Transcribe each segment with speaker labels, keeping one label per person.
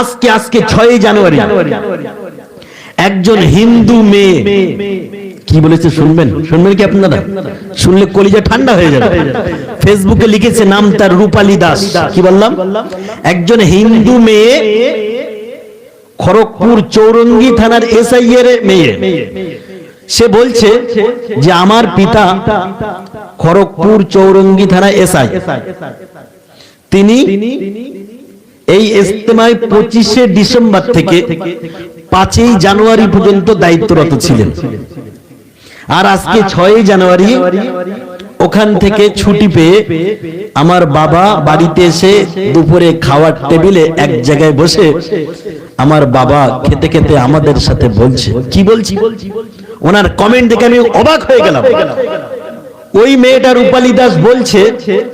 Speaker 1: আজকে আজকে ছয়ই জানুয়ারি। একজন হিন্দু মেয়ে। কি বলেছে, শুনবেন? শুনবেন কি আপনারা? শুনলে কলিজা ঠান্ডা হয়ে যাবে। ফেসবুকে লিখেছে নাম তার রূপালী দাস। কি বললাম? একজন হিন্দু মেয়ে খড়গপুর চৌরঙ্গি থানার এসআই এর মেয়ে। সে বলছে যে আমার পিতা খড়গপুর চৌরঙ্গি থানা এসআই। তিনি এই ইস্তেমায় পঁচিশে ডিসেম্বর থেকে পাঁচই জানুয়ারি পর্যন্ত দায়িত্বরত ছিলেন। আর আজকে ছয়ই জানুয়ারি ওখান থেকে ছুটি পেয়ে আমার বাবা বাড়িতে এসে দুপুরে খাওয়ার টেবিলে এক জায়গায় বসে আমার বাবা খেতে খেতে আমাদের সাথে বলছে, কি বলছি? ওনার কমেন্ট দেখে আমি অবাক হয়ে গেলাম। ওই মেয়েটা রূপালী দাস বলছে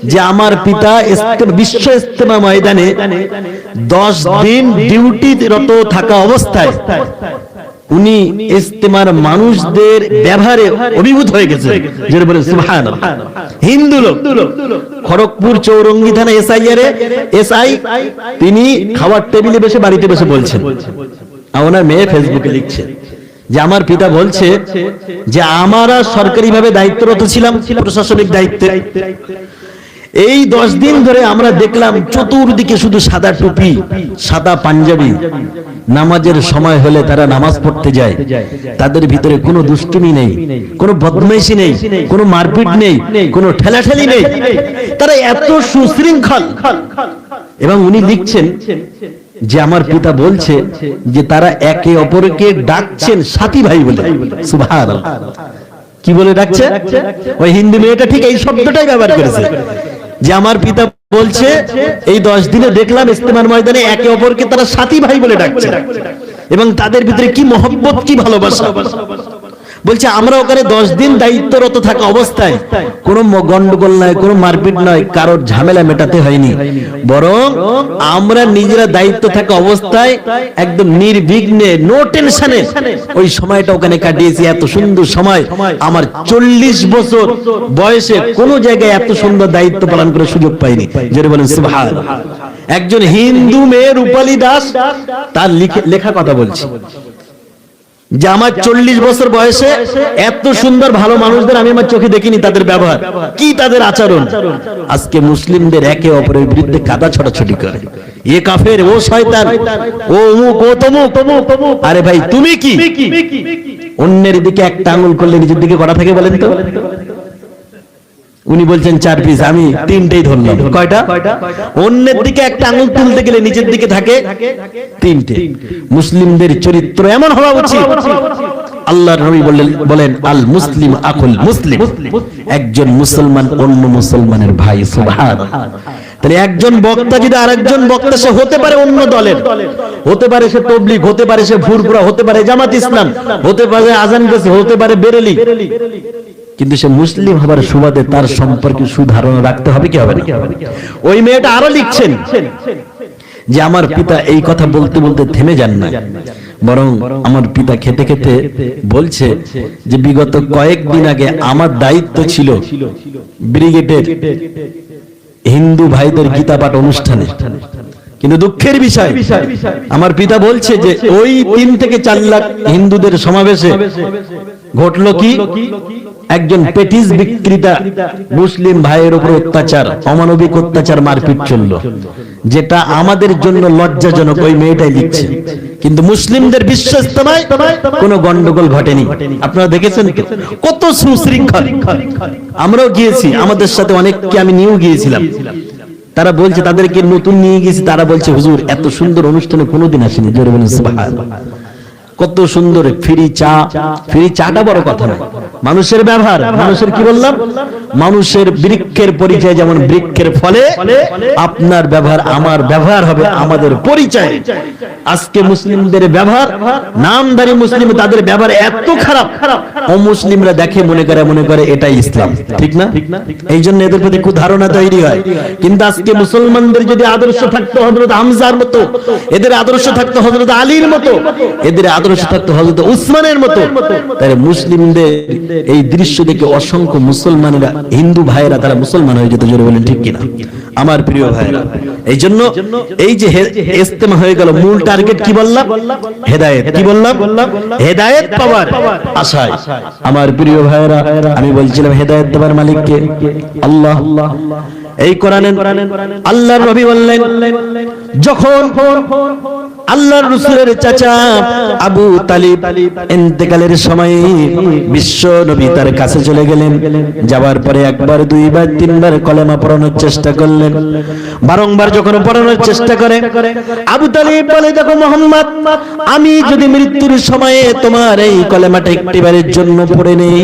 Speaker 1: যে আমার পিতা বিশ্ব ইস্তেমা ময়দানে দশ দিন ডিউটিরত থাকা অবস্থায় উনি ইস্তেমার মানুষদের ব্যবহারে অভিভূত হয়ে গেছে। হিন্দু লোক, খড়গপুর চৌরঙ্গি থানা এসআই এর এসআই, তিনি খাবার টেবিলে বসে বাড়িতে বসে বলছেন। ওনার মেয়ে ফেসবুকে লিখছে। যে আমার পিতা বলছে যে আমরা সরকারিভাবে দায়িত্বরত ছিলাম, প্রশাসনিক দায়িত্বে। এই দশ দিন ধরে আমরা দেখলাম চতুর্দিকে শুধু সাদা টুপি, সাদা পাঞ্জাবি। নামাজের সময় হলে তারা নামাজ পড়তে যায়। তাদের ভিতরে কোনো দুষ্টুমি নেই, কোনো বদমাইশি নেই, কোনো মারপিট নেই, কোনো ঠেলাঠেলি নেই। তারা এত সুশৃঙ্খল। এবং উনি লিখছেন যে আমার পিতা বলছে যে তারা একে অপরকে ডাকছেন সাথী ভাই বলে। সুভার কি বলে ডাকছে? ওই হিন্দি মেয়েটা ঠিক এই শব্দটাই ব্যবহার করেছে। যে আমার পিতা বলছে, এই দশ দিনে দেখলাম ইস্তেমার ময়দানে একে অপরকে তারা সাথী ভাই বলে ডাকছে। এবং তাদের ভিতরে কি মহব্বত, কি ভালোবাসা? বলছে, আমরা ওখানে দশ দিন দায়িত্বরত থাকা অবস্থায় কোনো গন্ডগোল নয় কোনো মারপিট নয় কারোর ঝামেলা মেটাতে হয়নি। বরং আমরা নিজেরা দায়িত্ব থাকা অবস্থায় একদম নির্বিঘ্নে নো টেনশনে ওই সময়টা ওখানে কাটিয়েছি, এত সুন্দর সময়। আমার চল্লিশ বছর বয়সে কোন জায়গায় এত সুন্দর দায়িত্ব পালন করার সুযোগ পাইনি। যেটা বলেন, সুবহান। একজন হিন্দু মেয়ে রূপালী দাস, তার লেখা কথা বলছি। যে আমার চল্লিশ বছর বয়সে এত সুন্দর ভালো মানুষদের আমি আমার চোখে দেখিনি তাদের ব্যবহার। কি তাদের আচরণ? আজকে মুসলিমদের একে অপরের বিরুদ্ধে কাদা ছড়াছড়ি করে। এ কাফের, ও শয়তান, ও অমুক, ও তমুক। আরে ভাই, তুমি কি? অন্যের দিকে একটা আঙুল করলে নিজের দিকে করা থাকে বলেন তো? উনি বলছেন চার পিস আমি তিনটেই ধরলাম। কয়টা? অন্যের দিকে একটা আঙুল তুলতে গেলে নিজের দিকে থাকে তিনটে। মুসলিমদের চরিত্র এমন হওয়া উচিত। আল্লাহর নবী বললেন বলেন আল মুসলিম আকুল মুসলিম। একজন মুসলমান অন্য মুসলমানের ভাই সুবহান। তাহলে একজন বক্তা যদি আরেকজন বক্তা সে হতে পারে অন্য দলের। হতে পারে সে তবলিগ হতে পারে সে ফুরফুরা হতে পারে জামাত ইসলাম হতে পারে আজান গেছে হতে পারে বেরেলি। কিন্তু সে মুসলিম হবার সুবাদে তার সম্পর্কে সুধারণা রাখতে হবে, কি হবে ওই মেয়েটা আরও লিখছেন যে আমার পিতা এই কথা বলতে বলতে থেমে যান না বরং আমার পিতা খেতে খেতে বলছে যে বিগত কয়েকদিন আগে আমার দায়িত্ব ছিল ব্রিগেডের হিন্দু ভাইদের গীতা পাঠ অনুষ্ঠানে। কিন্তু দুঃখের বিষয়, আমার পিতা বলছে যে ওই তিন থেকে চার লাখ হিন্দুদের সমাবেশে ঘটলো কি? একজন পেটিস বিক্রেতা মুসলিম ভাইয়ের উপর অত্যাচার, অমানবিক অত্যাচার মারপিট চলল, যেটা আমাদের জন্য লজ্জাজনক, ওই মেয়েটাই লিখছে। কিন্তু মুসলিমদের বিশ্ব ইস্তেমায় কোনো গন্ডগোল ঘটেনি। আপনারা দেখেছেন কত সুশৃঙ্খল। আমরাও গিয়েছি, আমাদের সাথে অনেককে আমি নিয়েও গিয়েছিলাম। তারা বলছে, তাদেরকে নতুন নিয়ে গেছি। তারা বলছে, হুজুর, এত সুন্দর অনুষ্ঠানে কোনোদিন আসেনি। কত সুন্দর ফ্রি চা। ফ্রি চাটা বড় কথা নয় মানুষের ব্যবহার, মানুষের কি বললাম? মানুষের বৃক্ষের পরিচয়, যেমন বৃক্ষের ফলে, আপনার ব্যবহার আমার ব্যবহার হবে, আমাদের পরিচয়। আজকে মুসলিমদের ব্যবহার, নামধারী মুসলিম তাদের ব্যবহার এত খারাপ। অমুসলিমরা দেখে মনে করে মনে করে এটাই ইসলাম। ঠিক না? এই জন্য এদের প্রতি খুব ধারণা তৈরি হয়। কিন্তু আজকে মুসলমানদের যদি আদর্শ থাকতো হজরত হামজার মতো, এদের আদর্শ থাকতো হজরত আলীর মতো, এদের আদর্শ থাকতো হজরত উসমানের মতো, তাহলে মুসলিমদের এই দৃশ্য দেখে অসংখ্য মুসলমানেরা, হিন্দু ভাইয়েরা তারা মুসলমান হয়ে যেত, জোরে বলেন ঠিক কিনা? আমার প্রিয় ভাইরা এই জন্য এই যে ইস্তেমা হয়ে গেল মূল টার্গেট কি বললাম? হেদায়েত কি বললাম? হেদায়েত পাওয়ার আশায়। আমার প্রিয় ভাইরা আমি বলছিলাম হেদায়েত দেবার মালিককে। আল্লাহ, এই কোরআনে আল্লাহর নবী বললেন, যখন আল্লাহর রসুলের চাচা আবু তালিব ইন্তেকালের সময়ে বিশ্ব নবী তার কাছে চলে গেলেন। যাওয়ার পরে একবার, দুইবার, তিনবার কলেমা পড়ানোর চেষ্টা করলেন। বারংবার যখন পড়ানোর চেষ্টা করে, আবু তালিব বলে, দেখো মোহাম্মদ, আমি যদি মৃত্যুর সময়ে তোমার এই কলেমাটা একটিবারের জন্য পড়ে নেই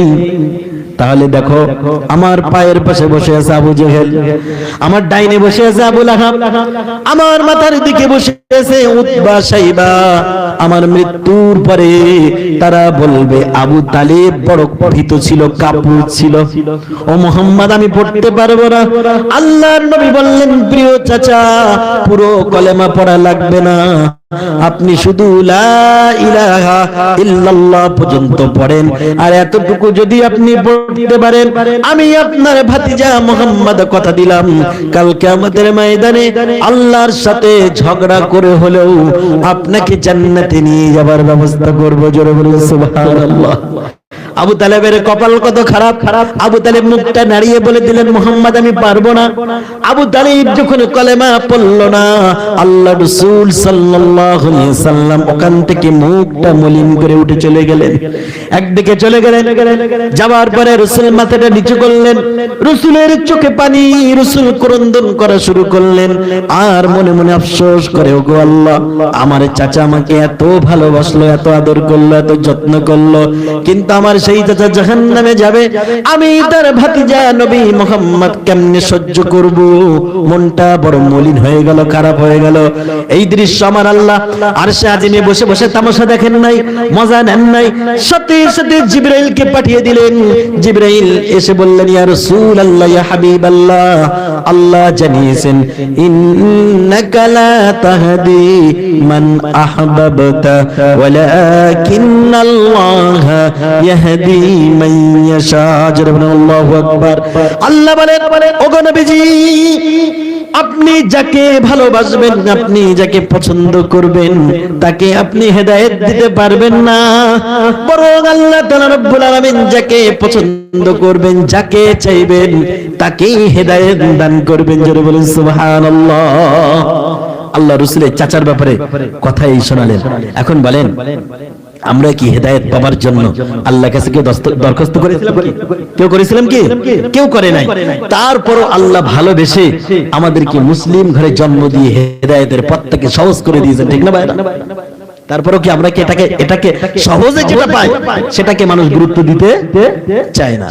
Speaker 1: তাহলে দেখো, আমার পায়ের পাশে বসে আছে আবু জেহেল, আমার ডাইনে বসে আছে আবু লাহাব, আমার মাথার দিকে বসে আছে উতবা সাইবা। আমার মৃত্যুর পরে তারা বলবে, আবু তালিব বড় ভীত ছিল, কাপুর ছিল। ও মোহাম্মদ, আমি পড়তে পারব না। আল্লাহর নবী বললেন, প্রিয় চাচা, পুরো কলেমা পড়া লাগবে না। আপনি শুধু ইলাহা ইল্লাল্লাহ পর্যন্ত পড়েন। আর এতটুকু যদি আপনি পড়তে পারেন, আমি আপনার ভাতিজা মোহাম্মদ কথা দিলাম। কালকে আমাদের ময়দানে আল্লাহর সাথে ঝগড়া করে হলেও আপনাকে জান্নাতে নিয়ে যাবার ব্যবস্থা করব জোরে বলুন সুবহানাল্লাহ। আবু তালেবের কপাল কত খারাপ? খারাপ আবু তালেব মুখটা নাড়িয়ে বলে দিলেন, মোহাম্মদ, আমি পারব না। আবু তালিব যখন কলেমা পড়ল না, আল্লাহ রসুল সাল্লাল্লাহু আলাইহি সাল্লাম ওখান থেকে মুখটা মলিন করে উঠে চলে গেলেন। একদিকে চলে গেলেন, যাওয়ার পরে রসুল মাথাটা নিচু করলেন, রসুলের চোখে পানি, রসুল ক্রন্দন করা শুরু করলেন। আর মনে মনে আফসোস করে, ওগো আল্লাহ, আমার চাচা আমাকে এত ভালোবাসলো, এত আদর করল, এত যত্ন করল, কিন্তু আমার সেই জাহান্নামে যাবে। আমি তার ভাতিজা নবী মোহাম্মদ কেমনে সহ্য করব? মনটা বড় মলিন হয়ে গেল, খারাপ হয়ে গেল। এই দৃশ্য আমার আল্লাহ আর সে বসে বসে তামাশা দেখেন নাই, মজা নেন নাই। পাঠিয়ে দিলেন। জিব্রাইল এসে বললেন, ইয়া রাসূল আল্লাহ ইয়া হাবিব আল্লাহ আল্লাহ জানিয়েছেন, ইন্নাকা লা তাহদি মান আহবাবতা, ওয়ালাকিন্নাল্লাহ ইয়াহদি আপনি যাকে ভালোবাসবেন, আপনি যাকে পছন্দ করবেন, তাকে আপনি হেদায়েত দিতে পারবেন না। বরং আল্লাহ রব্বুল যাকে পছন্দ করবেন, যাকে চাইবেন, তাকেই হেদায়েত দান করবেন বলুন, সুবহানাল্লাহ। আল্লাহ রসুলের চাচার ব্যাপারে কথাই শোনালেন। এখন বলেন আমরা কি হেদায়েত পাবার জন্য আল্লাহ কাছে কেউ দরখাস্ত করেছিলাম কি? কেউ করেছিলাম কি? কেউ করে নাই। তারপরও আল্লাহ ভালোবেসে আমাদেরকে মুসলিম ঘরে জন্ম দিয়ে হেদায়েতের পথটাকে সহজ করে দিয়েছেন। ঠিক না ভাই তারপরেও কি আমরা কি এটাকে এটাকে সহজে যেটা পাই, সেটাকে মানুষ গুরুত্ব দিতে চায় না?